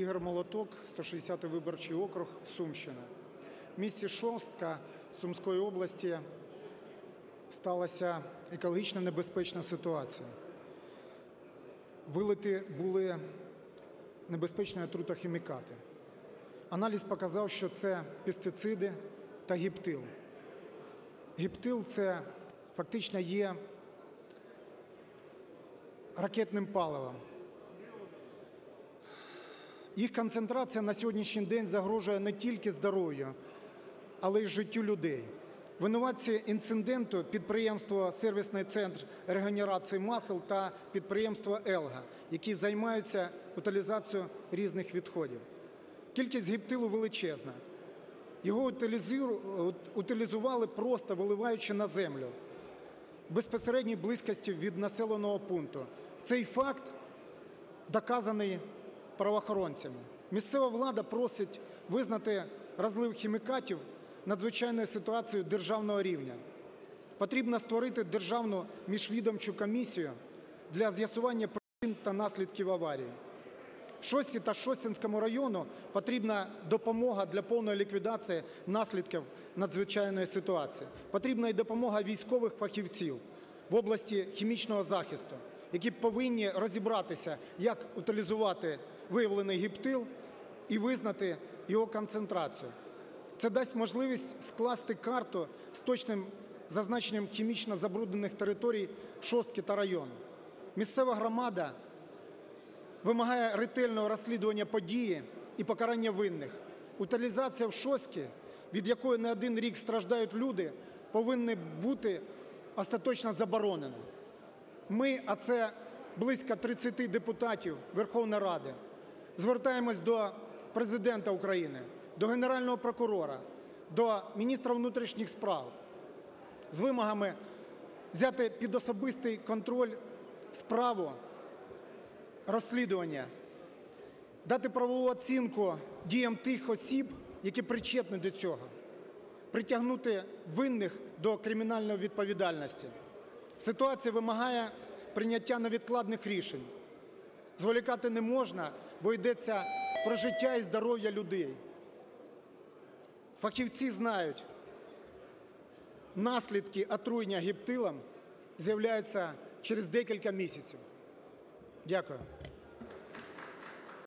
Ігор Молоток, 160 виборчий округ, Сумщина. В місті Шостка Сумської області сталася екологічно небезпечна ситуація. Вилити були небезпечні отрутохімікати. Аналіз показав, що це пестициди та гіптил. Гіптил це фактично є ракетним паливом. Їх концентрація на сьогоднішній день загрожує не тільки здоров'ю, але й життю людей. Винуватці інциденту підприємство Сервісний центр регенерації масел та підприємство Елга, які займаються утилізацією різних відходів. Кількість гіптилу величезна. Його утилізували просто виливаючи на землю в безпосередній близькості від населеного пункту. Цей факт доказаний правоохоронцями. Місцева влада просить визнати розлив хімікатів надзвичайною ситуацією державного рівня. Потрібно створити державну міжвідомчу комісію для з'ясування причин та наслідків аварії. Шості та Шостянському району потрібна допомога для повної ліквідації наслідків надзвичайної ситуації. Потрібна і допомога військових фахівців в області хімічного захисту, які повинні розібратися, як утилізувати виявлений гіптил і визнати його концентрацію. Це дасть можливість скласти карту з точним зазначенням хімічно забруднених територій шостки та району. Місцева громада вимагає ретельного розслідування події і покарання винних. Утилізація в шостці, від якої не один рік страждають люди, повинна бути остаточно заборонена. Ми, а це близько 30 депутатів Верховної Ради, звертаємось до Президента України, до Генерального прокурора, до міністра внутрішніх справ з вимогами взяти під особистий контроль справу розслідування, дати правову оцінку діям тих осіб, які причетні до цього, притягнути винних до кримінальної відповідальності. Ситуація вимагає прийняття невідкладних рішень. Зволікати не можна, бо йдеться про життя і здоров'я людей. Фахівці знають, наслідки отруєння гіптилом з'являються через декілька місяців. Дякую.